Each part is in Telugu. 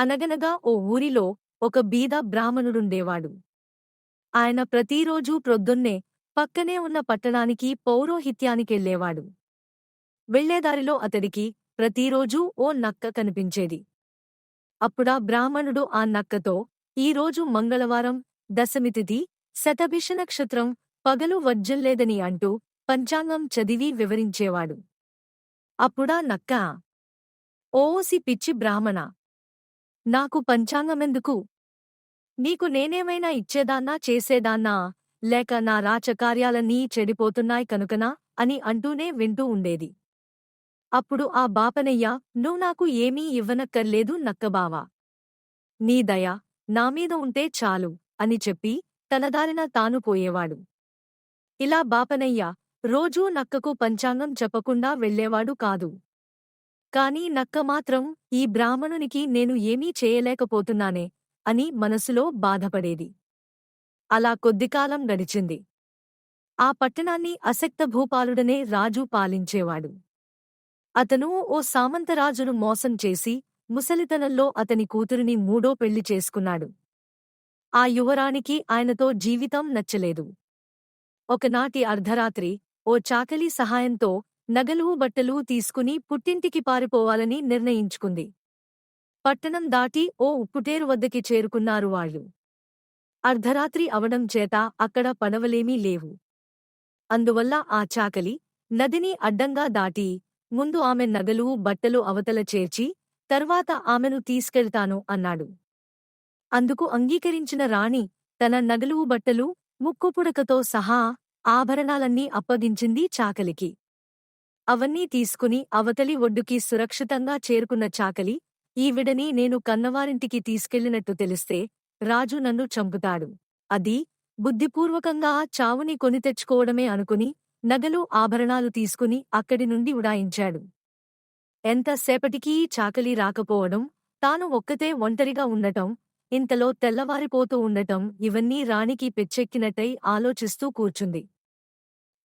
అనగనగా ఓ ఊరిలో ఒక బీద బ్రాహ్మణుడుండేవాడు. ఆయన ప్రతిరోజూ ప్రొద్దున్నే పక్కనే ఉన్న పట్టణానికి పౌరోహిత్యానికెళ్ళేవాడు. వెళ్ళేదారిలో అతడికి ప్రతిరోజూ ఓ నక్క కనిపించేది. అప్పుడా బ్రాహ్మణుడు ఆ నక్కతో ఈరోజు మంగళవారం దశమితిథి శతభిష నక్షత్రం పగలు వజ్జల్లేదని అంటూ పంచాంగం చదివి వివరించేవాడు. అప్పుడా నక్క ఓసి పిచ్చి బ్రాహ్మణ నాకు పంచాంగమెందుకు? నీకు నేనేమైనా ఇచ్చేదాన్నా చేసేదాన్నా? లేక నా రాచకార్యాలన్నీ చెడిపోతున్నాయి కనుకనా? అని అంటూనే వింటూ ఉండేది. అప్పుడు ఆ బాపనయ్య నువ్వు నాకు ఏమీ ఇవ్వనక్కర్లేదు నక్కబావా. నీ దయ నామీద ఉంటే చాలు అని చెప్పి తనదారిన తాను పోయేవాడు. ఇలా బాపనయ్య రోజూ నక్కకు పంచాంగం చెప్పకుండా వెళ్ళేవాడు కాదు. కాని నక్క మాత్రం ఈ బ్రాహ్మణునికి నేను ఏమీ చేయలేకపోతున్నానే అని మనసులో బాధపడేది. అలా కొద్దికాలం గడిచింది. ఆ పట్టణాన్ని అసక్త భూపాలుడనే రాజు పాలించేవాడు. అతను ఓ సామంతరాజును మోసం చేసి ముసలితనంలో అతని కూతురిని మూడో పెళ్ళి చేసుకున్నాడు. ఆ యువరానికి ఆయనతో జీవితం నచ్చలేదు. ఒకనాటి అర్ధరాత్రి ఓ చాకలి సహాయంతో నగలు బట్టలు తీసుకుని పుట్టింటికి పారిపోవాలని నిర్ణయించుకుంది. పట్టణం దాటి ఓ ఉప్పుటేరు వద్దకి చేరుకున్నారు వాళ్ళు. అర్ధరాత్రి అవడం చేత అక్కడ పడవలేమీ లేవు. అందువల్ల ఆ చాకలి నదిని అడ్డంగా దాటి ముందు ఆమె నగలు బట్టలు అవతల చేర్చి తర్వాత ఆమెను తీసుకెళ్తాను అన్నాడు. అందుకు అంగీకరించిన రాణి తన నగలు బట్టలు ముక్కుపుడకతో సహా ఆభరణాలన్నీ అప్పగించింది చాకలికి. అవన్నీ తీసుకుని అవతలి ఒడ్డుకి సురక్షితంగా చేరుకున్న చాకలి ఈవిడని నేను కన్నవారింటికి తీసుకెళ్ళినట్టు తెలిస్తే రాజు నన్ను చంపుతాడు. అది బుద్ధిపూర్వకంగా చావుని కొని తెచ్చుకోవడమే అనుకుని నగలు ఆభరణాలు తీసుకుని అక్కడి నుండి ఉడాయించాడు. ఎంతసేపటికీ చాకలి రాకపోవడం తాను ఒక్కతే ఒంటరిగా ఉండటం ఇంతలో తెల్లవారిపోతూ ఉండటం ఇవన్నీ రాణికి పెచ్చెక్కినట్టై ఆలోచిస్తూ కూర్చుంది.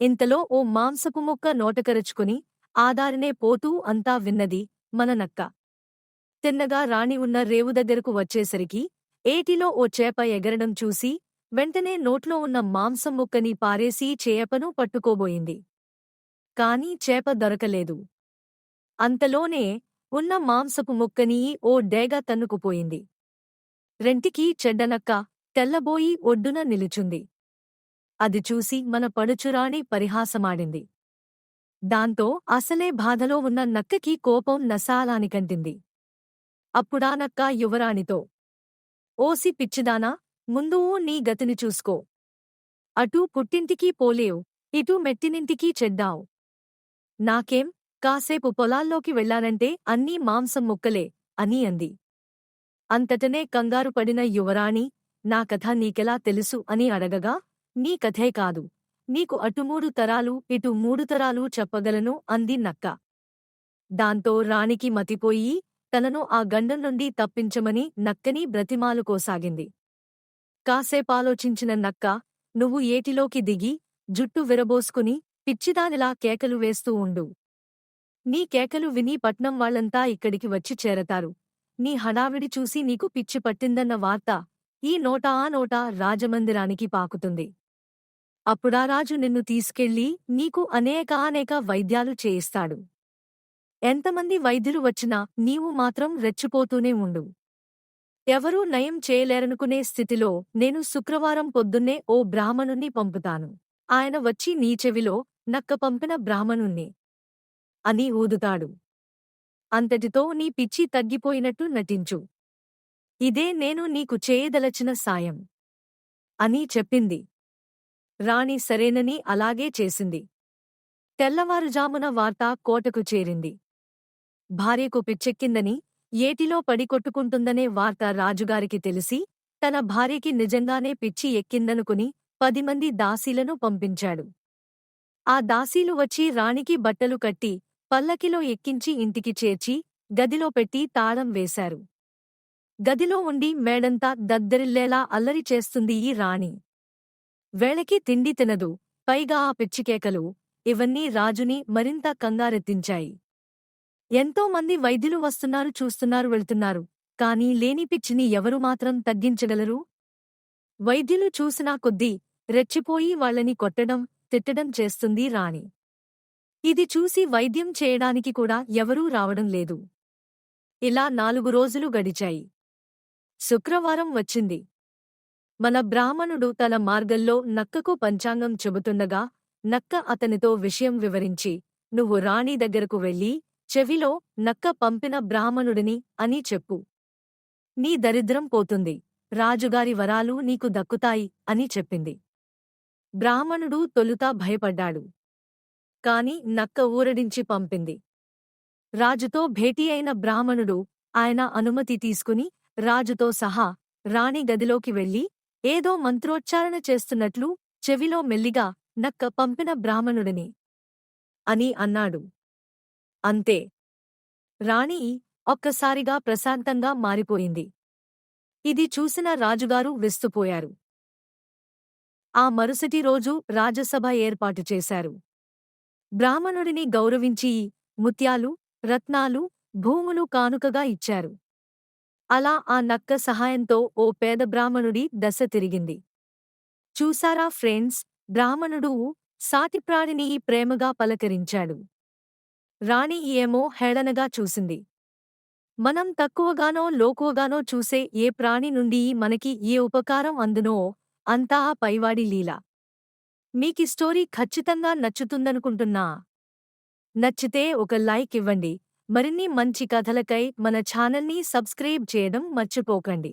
ఇంతలో ఓ మాంసపు ముక్క నోటకరుచుకుని ఆదారినే పోతూ అంతా విన్నది మన నక్క. తిన్నగా రాణి ఉన్న రేవు దగ్గరకు వచ్చేసరికి ఏటిలో ఓ చేప ఎగరడం చూసి వెంటనే నోట్లో ఉన్న మాంసం ముక్కని పారేసి చేపను పట్టుకోబోయింది. కాని చేప దొరకలేదు. అంతలోనే ఉన్న మాంసపు ముక్కని ఓ డేగ తన్నుకుపోయింది. రెంటికి చెడ్డనక్క తెల్లబోయి ఒడ్డున నిలుచుంది. అది చూసి మన పడుచురాణి పరిహాసమాడింది. దాంతో అసలే బాధలో ఉన్న నక్కకి కోపం నసాలానికంటింది. అప్పుడా నక్క యువరాణితో ఓసి పిచ్చిదానా ముందు నీ గతిని చూసుకో. అటూ పుట్టింటికి పోలేవు ఇటూ మెట్టినింటికి చెడ్డావు. నాకేం కాసేపు పొలాల్లోకి వెళ్ళానంటే అన్నీ మాంసం ముక్కలే అని అంది. అంతటనే కంగారు పడిన యువరాణి నా కథ నీకెలా తెలుసు అని అడగగా నీ కథే కాదు. నీకు అటు మూడు తరాలు ఇటు మూడు తరాలు చెప్పగలను అంది నక్క. దాంతో రాణికి మతిపోయి తనను ఆ గండం నుండి తప్పించమని నక్కని బ్రతిమాలుకోసాగింది కాసేపాలోచించిన నక్క నువ్వు ఏటిలోకి దిగి జుట్టు విరబోసుకుని పిచ్చిదానిలా కేకలు వేస్తూ ఉండు. నీ కేకలు విని పట్నం వాళ్ళంతా ఇక్కడికి వచ్చి చేరతారు. నీ హడావిడి చూసి నీకు పిచ్చి పట్టిందన్న వార్త ఈ నోటా ఆ నోటా రాజమందిరానికి పాకుతుంది. అప్పుడా రాజు నిన్ను తీసుకెళ్ళి నీకు అనేక అనేక వైద్యాలు చేయిస్తాడు. ఎంతమంది వైద్యులు వచ్చినా నీవు మాత్రం రెచ్చిపోతూనే ఉండు. ఎవరూ నయం చేయలేరనుకునే స్థితిలో నేను శుక్రవారం పొద్దున్నే ఓ బ్రాహ్మణుణ్ణి పంపుతాను. ఆయన వచ్చి నీ చెవిలో నక్క పంపిన బ్రాహ్మణుణ్ణి అని ఊదుతాడు. అంతటితో నీ పిచ్చి తగ్గిపోయినట్టు నటించు. ఇదే నేను నీకు చేయదలచిన సాయం అని చెప్పింది. రాణి సరేనని అలాగే చేసింది. తెల్లవారుజామున వార్త కోటకు చేరింది. భార్యకు పిచ్చెక్కిందని ఏటిలో పడి కొట్టుకుంటుందనే వార్త రాజుగారికి తెలిసి తన భార్యకి నిజంగానే పిచ్చి ఎక్కిందనుకుని పది మంది దాసీలను పంపించాడు. ఆ దాసీలు వచ్చి రాణికి బట్టలు కట్టి పల్లకిలో ఎక్కించి ఇంటికి చేర్చి గదిలో పెట్టి తాళం వేశారు. గదిలో ఉండి మేడంతా దద్దరిల్లేలా అల్లరి చేస్తుంది ఈ రాణి. వేళకి తిండి తినదు. పైగా ఆ పిచ్చికేకలు ఇవన్నీ రాజుని మరింత కంగారెత్తించాయి. ఎంతో మంది వైద్యులు వస్తున్నారు చూస్తున్నారు వెళ్తున్నారు. కాని లేని పిచ్చిని ఎవరు మాత్రం తగ్గించగలరు? వైద్యులు చూసినా కొద్దీ రెచ్చిపోయి వాళ్ళని కొట్టడం తిట్టడం చేస్తుంది రాణి. ఇది చూసి వైద్యం చేయడానికి కూడా ఎవరూ రావడం లేదు. ఇలా నాలుగు రోజులు గడిచాయి. శుక్రవారం వచ్చింది. మన బ్రాహ్మణుడు తన మార్గంలో నక్కకు పంచాంగం చెబుతుండగా నక్క అతనితో విషయం వివరించి నువ్వు రాణి దగ్గరకు వెళ్ళి చెవిలో నక్క పంపిన బ్రాహ్మణుడిని అని చెప్పు. నీ దరిద్రం పోతుంది. రాజుగారి వరాలు నీకు దక్కుతాయి అని చెప్పింది. బ్రాహ్మణుడు తొలుత భయపడ్డాడు. కాని నక్క ఊరడించి పంపింది. రాజుతో భేటీ అయిన బ్రాహ్మణుడు ఆయన అనుమతి తీసుకుని రాజుతో సహా రాణి గదిలోకి వెళ్ళి ఏదో మంత్రోచ్చారణ చేస్తున్నట్లు చెవిలో మెల్లిగా నక్క పంపిన బ్రాహ్మణుడిని అని అన్నాడు. అంతే. రాణి ఒక్కసారిగా ప్రశాంతంగా మారిపోయింది. ఇది చూసిన రాజుగారు విస్తుపోయారు. ఆ మరుసటి రోజు రాజసభ ఏర్పాటు చేశారు. బ్రాహ్మణుడిని గౌరవించి ముత్యాలు రత్నాలు భూములు కానుకగా ఇచ్చారు. అలా ఆ నక్క సహాయంతో ఓ పేద బ్రాహ్మణుడి దశ తిరిగింది. చూసారా ఫ్రెండ్స్ బ్రాహ్మణుడు సాటిప్రాణిని ప్రేమగా పలకరించాడు. రాణి ఏమో హేళనగా చూసింది. మనం తక్కువగానో లోకువగానో చూసే ఏ ప్రాణి నుండి మనకి ఏ ఉపకారం అందునో అంతా ఆ పైవాడి లీల. మీకి స్టోరీ ఖచ్చితంగా నచ్చుతుందనుకుంటున్నా. నచ్చితే ఒక లైక్ ఇవ్వండి. మరిన్ని మంచి కథలకై మన ఛానల్ని సబ్స్క్రైబ్ చేయడం మర్చిపోకండి.